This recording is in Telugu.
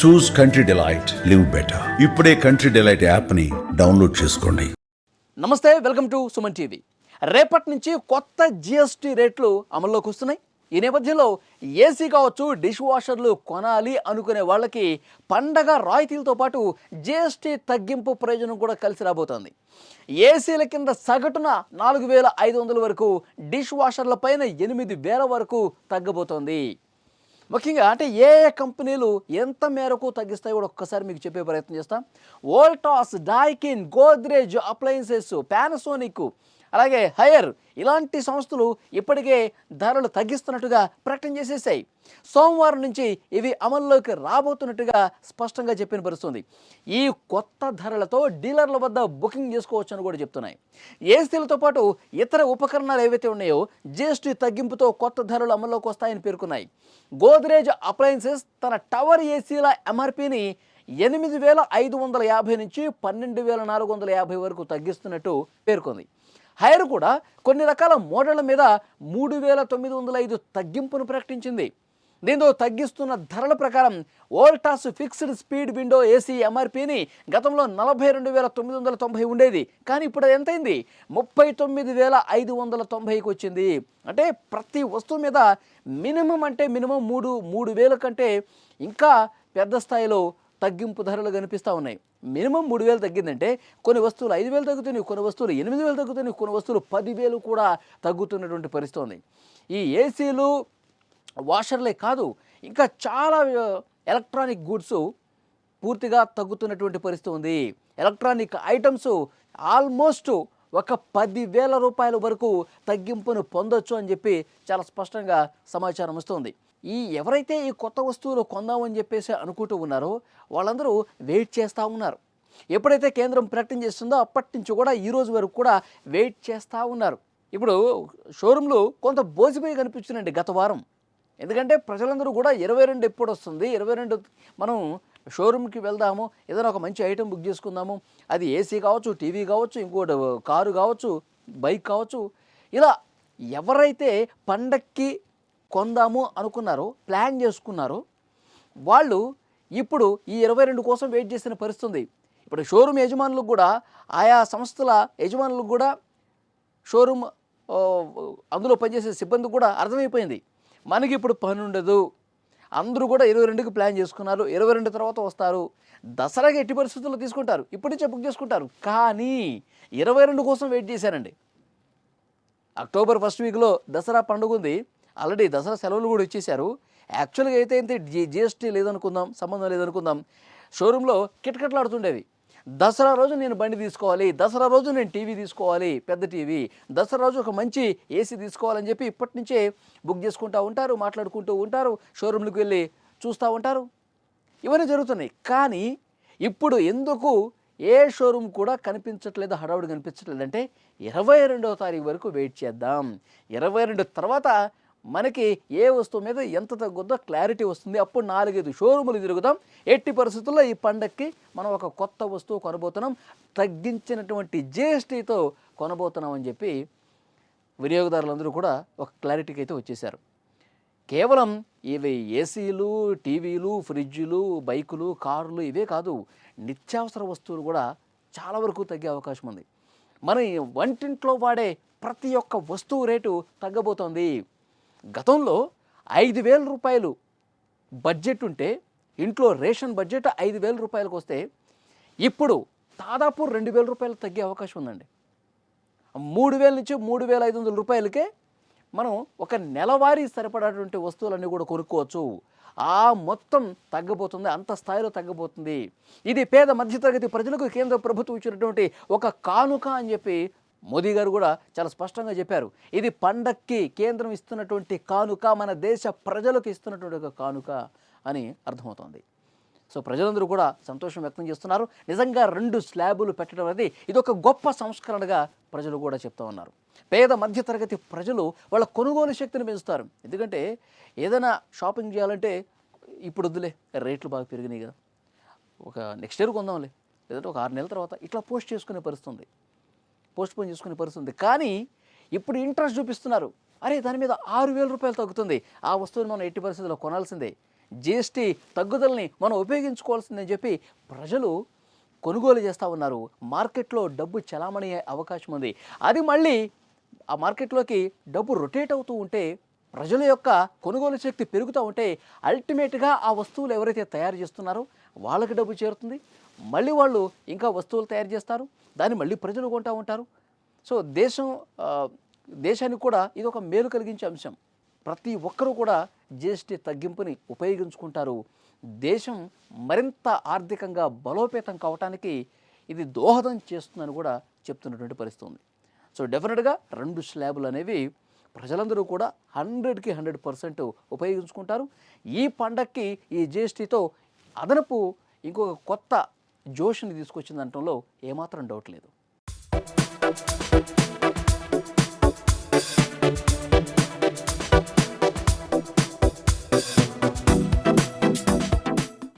Choose country delight live better ఇప్పుడే కంట్రీ డిలైట్ యాప్ని డౌన్లోడ్ చేసుకోండి. నమస్తే వెల్కమ్ టు సుమన్ టీవీ. రేపటి నుంచి కొత్త జిఎస్టీ రేట్లు అమల్లోకి వస్తున్నాయి. ఈ నేపథ్యంలో ఏసీ కావచ్చు డిష్ వాషర్లు కొనాలి అనుకునే వాళ్ళకి పండగ రాయితీలతో పాటు జిఎస్టీ తగ్గింపు ప్రయోజనం కూడా కలిసి రాబోతోంది. ఏసీల కింద సగటున నాలుగు వేల ఐదు వందల వరకు డిష్ వాషర్ల పైన ఎనిమిది వేల వరకు తగ్గబోతోంది. ముఖ్యంగా అంటే ఏ ఏ కంపెనీలు ఎంత మేరకు తగ్గిస్తాయో కూడా ఒక్కసారి మీకు చెప్పే ప్రయత్నం చేస్తాం. Voltas Daikin Godrej appliances Panasonic అలాగే హయర్ ఇలాంటి సంస్థలు ఇప్పటికే ధరలు తగ్గిస్తున్నట్టుగా ప్రకటన చేసేసాయి సోమవారం నుంచి ఇవి అమల్లోకి రాబోతున్నట్టుగా స్పష్టంగా చెప్పిన పరుస్తుంది ఈ కొత్త ధరలతో డీలర్ల వద్ద బుకింగ్ చేసుకోవచ్చు అని కూడా చెప్తున్నాయి. ఏసీలతో పాటు ఇతర ఉపకరణాలు ఏవైతే ఉన్నాయో జిఎస్టీ తగ్గింపుతో కొత్త ధరలు అమల్లోకి వస్తాయని పేర్కొన్నాయి. గోద్రేజ్ అప్లయన్సెస్ తన టవర్ ఏసీల ఎంఆర్పిని ఎనిమిది వేల ఐదు వందల యాభై నుంచి పన్నెండు వేల నాలుగు వందల యాభై వరకు తగ్గిస్తున్నట్టు పేర్కొంది. హైర్ కూడా కొన్ని రకాల మోడళ్ళ మీద మూడు వేల తొమ్మిది వందల ఐదు తగ్గింపును ప్రకటించింది. దీంతో తగ్గిస్తున్న ధరల ప్రకారం Voltas fixed speed window AC ఎంఆర్పిని గతంలో నలభై రెండు వేల తొమ్మిది వందల తొంభై ఉండేది. కానీ ఇప్పుడు ఎంతైంది? ముప్పై తొమ్మిది వేల ఐదు వందల తొంభైకి వచ్చింది. అంటే ప్రతి వస్తువు మీద మినిమం అంటే మినిమం మూడు మూడు వేల కంటే ఇంకా పెద్ద స్థాయిలో తగ్గింపు ధరలు కనిపిస్తూ ఉన్నాయి. మినిమం మూడు వేలు తగ్గిందంటే కొన్ని వస్తువులు ఐదు వేలు తగ్గుతున్నాయి కొన్ని వస్తువులు ఎనిమిది వేలు తగ్గుతున్నాయి కొన్ని వస్తువులు పదివేలు కూడా తగ్గుతున్నటువంటి పరిస్థితి ఉంది. ఈ ఏసీలు వాషర్లే కాదు ఇంకా చాలా ఎలక్ట్రానిక్ గూడ్స్ పూర్తిగా తగ్గుతున్నటువంటి పరిస్థితి ఉంది. ఎలక్ట్రానిక్ ఐటమ్స్ ఆల్మోస్ట్ ఒక పదివేల రూపాయల వరకు తగ్గింపును పొందొచ్చు అని చెప్పి చాలా స్పష్టంగా సమాచారం వస్తుంది. ఈ ఎవరైతే ఈ కొత్త వస్తువులు కొందామని చెప్పేసి అనుకుంటూ ఉన్నారో వాళ్ళందరూ వెయిట్ చేస్తూ ఉన్నారు. ఎప్పుడైతే కేంద్రం ప్రకటన చేస్తుందో అప్పటి నుంచి కూడా ఈ రోజు వరకు కూడా వెయిట్ చేస్తూ ఉన్నారు. ఇప్పుడు షోరూంలో కొంత బోసిపోయి కనిపించిందండి గత వారం. ఎందుకంటే ప్రజలందరూ కూడా ఇరవై రెండు ఎప్పుడు వస్తుంది? ఇరవై రెండు మనం షోరూమ్కి వెళ్దాము ఏదైనా ఒక మంచి ఐటెం బుక్ చేసుకుందాము. అది ఏసీ కావచ్చు టీవీ కావచ్చు ఇంకోటి కారు కావచ్చు బైక్ కావచ్చు. ఇలా ఎవరైతే పండక్కి కొందాము అనుకున్నారు ప్లాన్ చేసుకున్నారు. వాళ్ళు ఇప్పుడు ఈ ఇరవై రెండు కోసం వెయిట్ చేసిన పరిస్థితి ఉంది ఇప్పుడు షోరూమ్ యజమానులకు కూడా ఆయా సంస్థల యజమానులకు కూడా షోరూమ్ అందులో పనిచేసే సిబ్బంది కూడా అర్థమైపోయింది. మనకి ఇప్పుడు పని ఉండదు. అందరూ కూడా ఇరవై రెండుకి ప్లాన్ చేసుకున్నారు ఇరవై రెండు తర్వాత వస్తారు. దసరాకి ఎట్టి పరిస్థితుల్లో తీసుకుంటారు? ఇప్పటి నుంచే బుక్ చేసుకుంటారు. కానీ ఇరవై రెండు కోసం వెయిట్ చేశారండి. అక్టోబర్ ఫస్ట్ వీక్లో దసరా పండుగ ఉంది. ఆల్రెడీ దసరా సెలవులు కూడా ఇచ్చేశారు యాక్చువల్గా అయితే అయితే జీ జిఎస్టీ లేదనుకుందాం సంబంధం లేదనుకుందాం షోరూంలో కిటకిటలాడుతుండేవి. దసరా రోజు నేను బండి తీసుకోవాలి దసరా రోజు నేను టీవీ తీసుకోవాలి పెద్ద టీవీ దసరా రోజు ఒక మంచి ఏసీ తీసుకోవాలని చెప్పి ఇప్పటి నుంచే బుక్ చేసుకుంటూ ఉంటారు మాట్లాడుకుంటూ ఉంటారు షోరూంలకు వెళ్ళి చూస్తూ ఉంటారు. ఇవన్నీ జరుగుతున్నాయి. కానీ ఇప్పుడు ఎందుకు ఏ షోరూమ్ కూడా కనిపించట్లేదు హడావుడి కనిపించట్లేదు అంటే ఇరవై రెండవ తారీఖు వరకు వెయిట్ చేద్దాం. ఇరవై రెండు తర్వాత మనకి ఏ వస్తువు మీద ఎంత తగ్గుద్దో క్లారిటీ వస్తుంది. అప్పుడు నాలుగైదు షోరూములు తిరుగుదాం ఎట్టి పరిస్థితుల్లో ఈ పండక్కి మనం ఒక కొత్త వస్తువు కొనబోతున్నాం. తగ్గించినటువంటి జిఎస్టీతో కొనబోతున్నాం అని చెప్పి వినియోగదారులందరూ కూడా ఒక క్లారిటీకి అయితే వచ్చేసారు కేవలం ఇవి ఏసీలు టీవీలు ఫ్రిడ్జ్లు బైకులు కార్లు ఇవే కాదు. నిత్యావసర వస్తువులు కూడా చాలా వరకు తగ్గే అవకాశం ఉంది. మన వంటింట్లో వాడే ప్రతి ఒక్క వస్తువు రేటు తగ్గబోతోంది. గతంలో ఐదు వేల రూపాయలు బడ్జెట్ ఉంటే ఇంట్లో రేషన్ బడ్జెట్ ఐదు వేల రూపాయలకు వస్తే ఇప్పుడు దాదాపు రెండు వేల రూపాయలు తగ్గే అవకాశం ఉందండి. మూడు వేల నుంచి మూడు వేల ఐదు వందల రూపాయలకే మనం ఒక నెలవారీ సరిపడేటువంటి వస్తువులన్నీ కూడా కొనుక్కోవచ్చు. ఆ మొత్తం తగ్గబోతుంది అంత స్థాయిలో తగ్గబోతుంది. ఇది పేద మధ్యతరగతి ప్రజలకు కేంద్ర ప్రభుత్వం ఇచ్చినటువంటి ఒక కానుక అని చెప్పి మోదీ గారు కూడా చాలా స్పష్టంగా చెప్పారు. ఇది పండక్కి కేంద్రం ఇస్తున్నటువంటి కానుక మన దేశ ప్రజలకు ఇస్తున్నటువంటి ఒక కానుక అని అర్థమవుతోంది. సో ప్రజలందరూ కూడా సంతోషం వ్యక్తం చేస్తున్నారు. నిజంగా రెండు స్లాబులు పెట్టడం అనేది ఇది ఒక గొప్ప సంస్కరణగా ప్రజలు కూడా చెప్తా ఉన్నారు. పేద మధ్యతరగతి ప్రజలు వాళ్ళ కొనుగోలు శక్తిని పెంచుతారు. ఎందుకంటే ఏదైనా షాపింగ్ చేయాలంటే ఇప్పుడు వద్దులే రేట్లు బాగా పెరిగినాయి కదా. ఒక నెక్స్ట్ ఇయర్ కొందాంలే లేదంటే ఒక ఆరు నెలల తర్వాత ఇట్లా పోస్ట్ చేసుకునే పరిస్థితి పోస్ట్పోన్ పోస్ట్ పోన్ చేసుకునే పరిస్థితి ఉంది. కానీ ఇప్పుడు ఇంట్రెస్ట్ చూపిస్తున్నారు. అరే దాని మీద ఆరు వేల రూపాయలు తగ్గుతుంది. ఆ వస్తువుని మనం ఎట్టి పరిస్థితుల్లో కొనాల్సిందే. జిఎస్టీ తగ్గుదలని మనం ఉపయోగించుకోవాల్సిందని చెప్పి ప్రజలు కొనుగోలు చేస్తూ ఉన్నారు. మార్కెట్లో డబ్బు చలామణి అయ్యే అవకాశం ఉంది. అది మళ్ళీ ఆ మార్కెట్లోకి డబ్బు రొటేట్ అవుతూ ఉంటే ప్రజల యొక్క కొనుగోలు శక్తి పెరుగుతూ ఉంటే అల్టిమేట్గా ఆ వస్తువులు ఎవరైతే తయారు చేస్తున్నారో వాళ్ళకి డబ్బు చేరుతుంది. మళ్ళీ వాళ్ళు ఇంకా వస్తువులు తయారు చేస్తారు. దాన్ని మళ్ళీ ప్రజలు కొంటూ ఉంటారు. సో దేశం దేశానికి కూడా ఇది ఒక మేలు కలిగించే అంశం. ప్రతి ఒక్కరూ కూడా జిఎస్టీ తగ్గింపుని ఉపయోగించుకుంటారు. దేశం మరింత ఆర్థికంగా బలోపేతం కావటానికి ఇది దోహదం చేస్తుందని కూడా చెప్తున్నటువంటి పరిస్థితి ఉంది. సో డెఫినెట్గా రెండు స్లాబులు అనేవి ప్రజలందరూ కూడా హండ్రెడ్కి హండ్రెడ్ పర్సెంట్ ఉపయోగించుకుంటారు. ఈ పండక్కి ఈ జిఎస్టీతో అదనపు ఇంకొక కొత్త జోష్ని తీసుకొచ్చిందంటంలో ఏమాత్రం డౌట్ లేదు.